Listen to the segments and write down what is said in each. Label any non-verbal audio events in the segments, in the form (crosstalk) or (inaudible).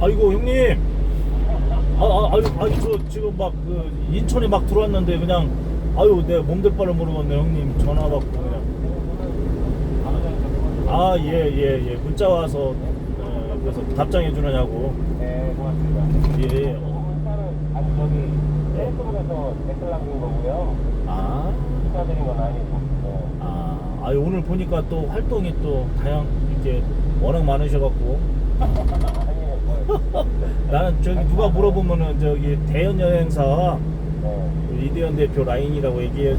아이고 형님. 아, 아, 아유, 아유, 저 지금 막 그 인천에 막 들어왔는데 그냥 아유, 내 몸둘 바를 모르겠네 형님 전화 받고 그냥. 아, 예, 예, 예. 문자 와서 어, 그래서 답장해 주느냐고. 네, 고맙습니다. 예. 차는 아니 저기 페이스북에서 댓글 남긴 거고요. 아, 축하드린 건 아니고. 네. 아, 아유 오늘 보니까 또 활동이 또 다양 이렇게 워낙 많으셔갖고. (laughs) (laughs) 나는 저기 누가 물어보면은 저기 대연 여행사 네. 이대현 대표 라인이라고 얘기해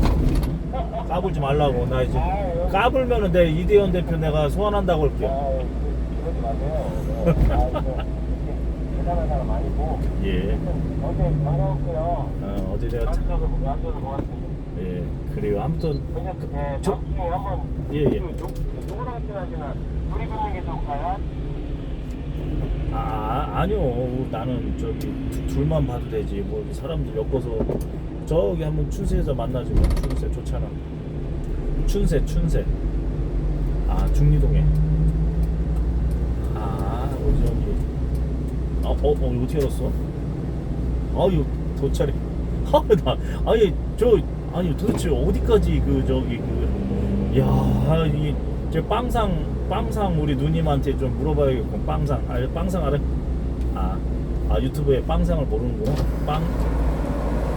까불지 말라고 나 이제 까불면은 내 이대현 대표 내가 소환한다고 할게. 아, 그러지 마세요. 네. 아, 이거 (laughs) 대단한 사람 아니고. 예. 어제 반가웠고요. 어, 어제 내가 참, 고맙습니다. 예 그래요. 아무튼 그냥 네, 저- 주에 한번 예, 예. 그 누- 누구랑 하시나 둘이 붙는 게 좋을까요? 아 아니요. 나는 저기 두- 둘만 봐도 되지. 뭐 사람들 엮어서 저기 한번 춘세에서 만나지 뭐 춘세 좋잖아. 춘세 춘세. 아 중리동에. 아 어디 저기. 아 어 어, 이거 어떻게 알았어? 아유 도차리 아나 아니 저 아니 도대체 어디까지 그 저기 그야 저 빵상 빵상 우리 누님한테 좀 물어봐야겠고 빵상. 아 빵상 알아? 아, 아 유튜브에 빵상을 모르는구나. 빵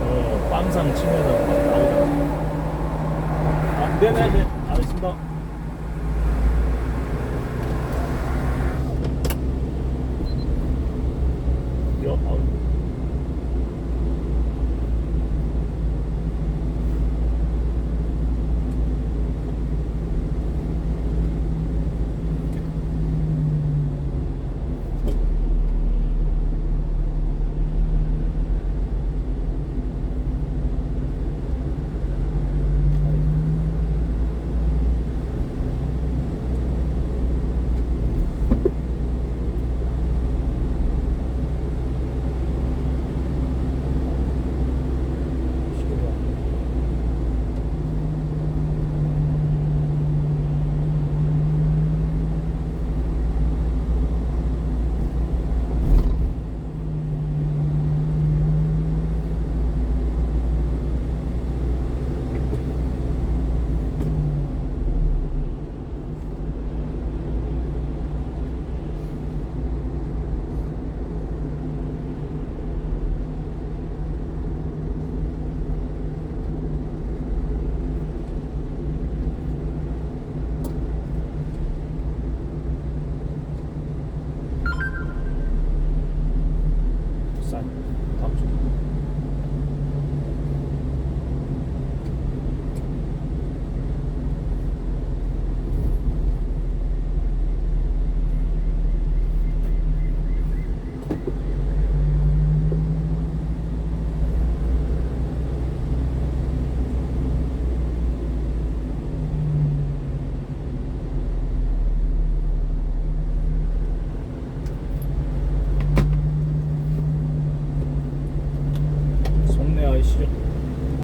어, 빵상 치면은 나오잖아 아 네네 네. 알겠습니다